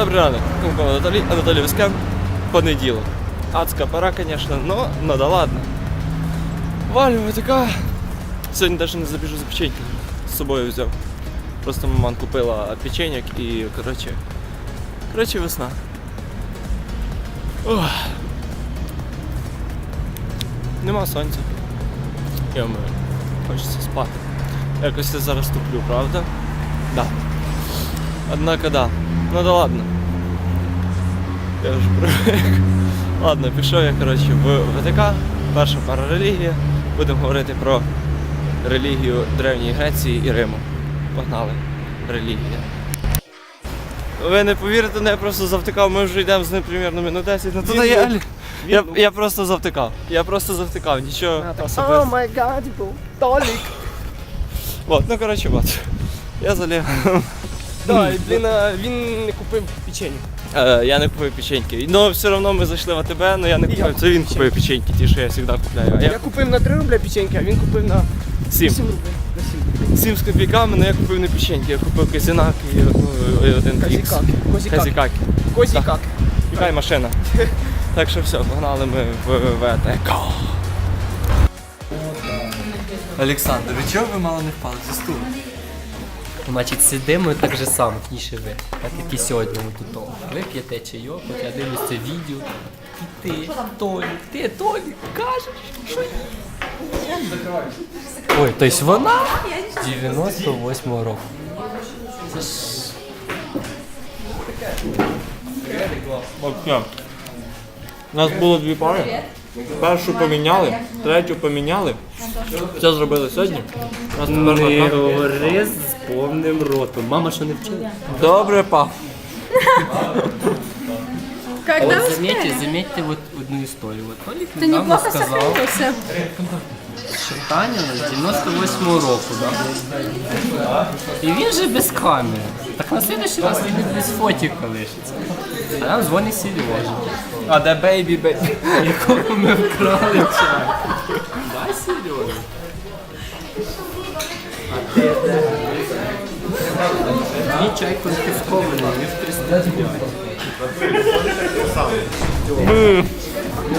Добрий ранок. Кумко Анатолій, Анатолій Вискан. Понеділок. Адська пора, звісно, но, ну да ладно. Валю, така. Сьогодні навіть не забіжу за печеньки. З собою взяв. Просто маман купила печеньок і, коротше. Коротше, весна. Ох. Нема сонця. Я думаю, хочеться спати. Якось я зараз туплю, правда? Да. Однако да. Ну да ладно. Я вже привик. Ладно, пішов я, коротше, в ВТК, перша пара релігія. Будемо говорити про релігію Древньої Греції і Риму. Погнали. Релігія. Ви не повірите, ну я просто завтикав, ми вже йдемо з ним примерно минут 10. Ну туди я, я, я просто завтикав. Я просто завтикав, нічого О май гад. Толік. От, ну коротше, от. Я залів. Да, і, блін, а, він не купив печенье. Е, я не купив печеньки. Ну, все одно ми зайшли в АТБ, але я не І я купив. Це він купив печеньки, ті, що я завжди купляю. А Я я купив на 3 рубля печеньки, а він купив на 7. 7 рублів. На 7 рублів. Сім з копійками, але я купив не печеньки, я купив казінак і, одну- і один ікс. Казікак. Козікак. Казікаки. Козікак. Яка машина. Так що все, погнали ми в ВТК. Олександр, ви чого ви мало не впали зі стулу? Значить, сидимо так же само, ніше ви. Так як і сьогодні ми тут. Ви п'єте чайок, от я дивлюсь це відео. І ти, Толік, ти, Толік, кажеш, що ні. Ой, тобто вона 98-го року. Це ж Вообще. У нас було дві пари. Першу поміняли, третю поміняли. Все зробили сьогодні. У нас тепер не говори з повним ротом. Мама що не вчила? Добре, пап. А Когда от заметьте, заметьте от одну історію. От Толік ты недавно неплохо сказав, сохранился. що Таня з 98-го року, да? І він же без камери. Так на следующий раз він без фотіка лишиться. А нам дзвонить Сережа, А де бейбі бейбі? якому ми вкрали чай. Да, Сережа? А ти де? Мій чай конфіскований, він в 309.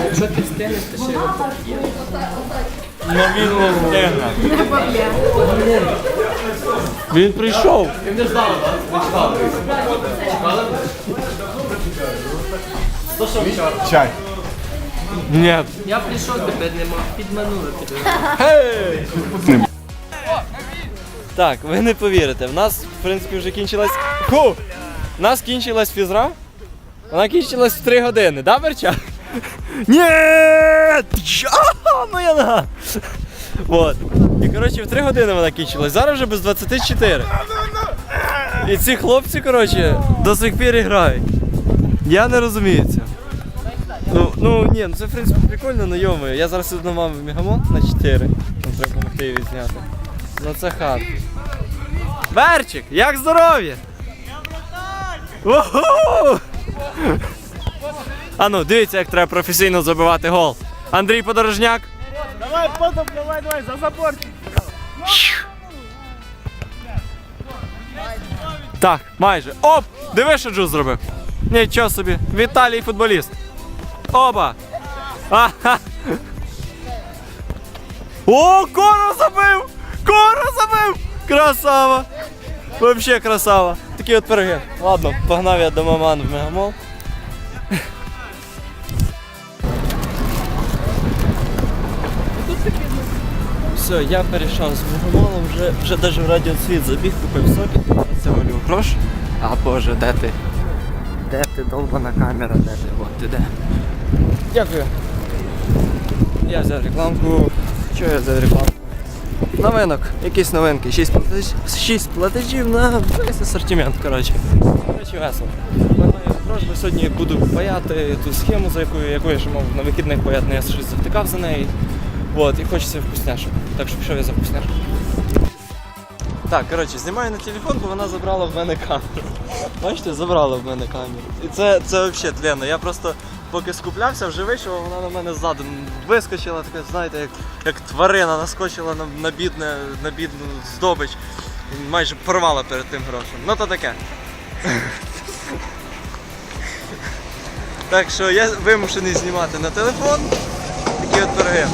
Якщо ти стенеш, то ще його поп'є. Ну він не встигне. Він прийшов. Він не ждав, так? Чай. Ні. Я прийшов, тебе нема, підманули тебе. Так, ви не повірите. В нас, в принципі, вже кінчилась. Ху! У нас кінчилась фізра. Вона кінчилась в 3 години, да, Берча? Ні! Моя нога! Вот. І коротше в 3 години вона кінчилась. Зараз вже без 24. І ці хлопці, коротше, до сих пір грають. Я не розумію цього. Ну, ну ні, ну це в принципі прикольно, но йомою. Я зараз іду на маму на 4. Нам треба допомогти її зняти. Ну це хат. Берчик, як здоров'я? А ну, дивіться, як треба професійно забивати гол. Андрій Подорожняк. Давай, потом, давай, давай, за забор. Так, майже. Оп! Диви, що Джуз зробив. Нічого собі. Віталій футболіст. Ага. О, Коро забив! Коро забив! Красава! Вообще красава. Такі от пироги. Ладно, погнав я до маман в мегамол. Все, я перейшов з мегамолом, вже, вже навіть в радіоцвіт забіг, купив соки. Це малю грош. А боже, де ти? Де ти, долбана камера, де ти? От ти де. Дякую. Я взяв рекламку. Що я взяв рекламку? Новинок, якісь новинки. 6 платежів, 6 платежів на весь асортимент, коротше. Коротше, весело. Бо сьогодні буду паяти ту схему, за якою, яку я ще мав на вихідних паяти, я щось завтикав за неї. От, і хочеться вкусняшок. Так що пішов я за вкусняшок. Так, коротше, знімаю на телефон, бо вона забрала в мене камеру. Бачите, забрала в мене камеру. І це, це взагалі тленно. Я просто поки скуплявся, вже вийшов, а вона на мене ззаду вискочила, така, знаєте, як, як тварина наскочила на, на, бідне, на бідну здобич. Майже порвала перед тим грошем. Ну то таке. Так що я вимушений знімати на телефон. Такі от пироги.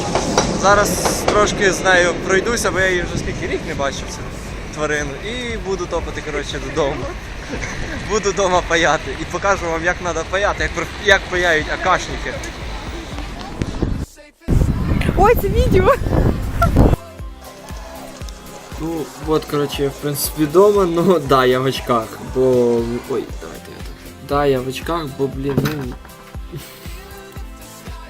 Зараз трошки з нею пройдуся, бо я її вже скільки рік не бачив цю тварину. І буду топати коротше, додому. Буду вдома паяти. І покажу вам, як треба паяти, як, як паяють акашники. Ой, це відео. Ну, от, коротше, в принципі вдома, ну да, я в очках, бо. Ой, давайте я так. Да, я в очках, бо, блін, ну.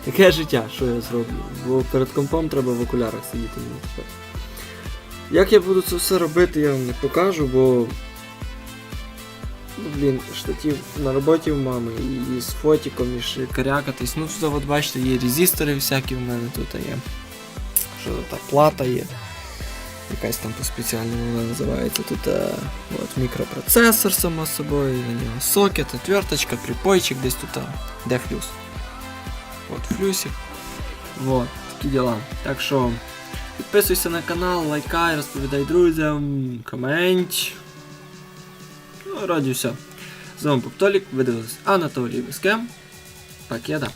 Таке життя, що я зроблю. Бо перед компом треба в окулярах сидіти. Як я буду це все робити, я вам не покажу, бо. Ну, блін, штатів на роботі в мами, і, з фотиком, і ще карякатись. Ну, тут от бачите, є резистори всякі в мене тут є. Що тут, плата є якась там по спеціальному вона називається. Тут е, от, мікропроцесор само собою, на нього сокет, отверточка, припойчик десь тут. е, Де флюс? От флюсик. Вот, такі діла. Так що підписуйся на канал, лайкай, розповідай друзям, комент. Ну, раді все. З вами Поптолік, ви дивились Анатолій Вискем. Пакеда.